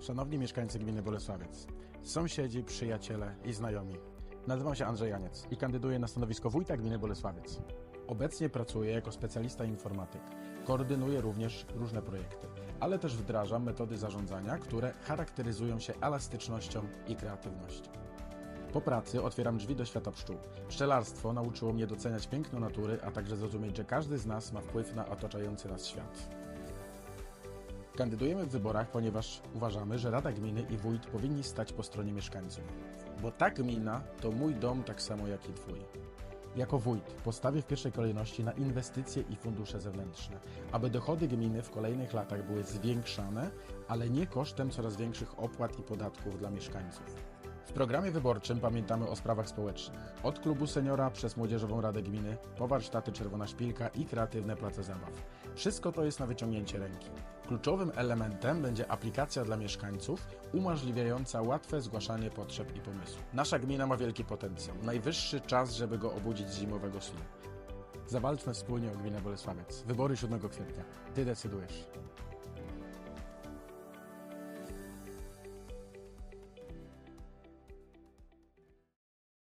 Szanowni mieszkańcy gminy Bolesławiec, sąsiedzi, przyjaciele i znajomi. Nazywam się Andrzej Janiec i kandyduję na stanowisko wójta gminy Bolesławiec. Obecnie pracuję jako specjalista informatyk. Koordynuję również różne projekty, ale też wdrażam metody zarządzania, które charakteryzują się elastycznością i kreatywnością. Po pracy otwieram drzwi do świata pszczół. Pszczelarstwo nauczyło mnie doceniać piękno natury, a także zrozumieć, że każdy z nas ma wpływ na otaczający nas świat. Kandydujemy w wyborach, ponieważ uważamy, że Rada Gminy i Wójt powinni stać po stronie mieszkańców. Bo ta gmina to mój dom tak samo jak i Twój. Jako wójt postawię w pierwszej kolejności na inwestycje i fundusze zewnętrzne, aby dochody gminy w kolejnych latach były zwiększane, ale nie kosztem coraz większych opłat i podatków dla mieszkańców. W programie wyborczym pamiętamy o sprawach społecznych. Od klubu seniora przez Młodzieżową Radę Gminy, po warsztaty Czerwona Szpilka i kreatywne place zabaw. Wszystko to jest na wyciągnięcie ręki. Kluczowym elementem będzie aplikacja dla mieszkańców, umożliwiająca łatwe zgłaszanie potrzeb i pomysłów. Nasza gmina ma wielki potencjał. Najwyższy czas, żeby go obudzić z zimowego snu. Zawalczmy wspólnie o gminę Bolesławiec. Wybory 7 kwietnia. Ty decydujesz.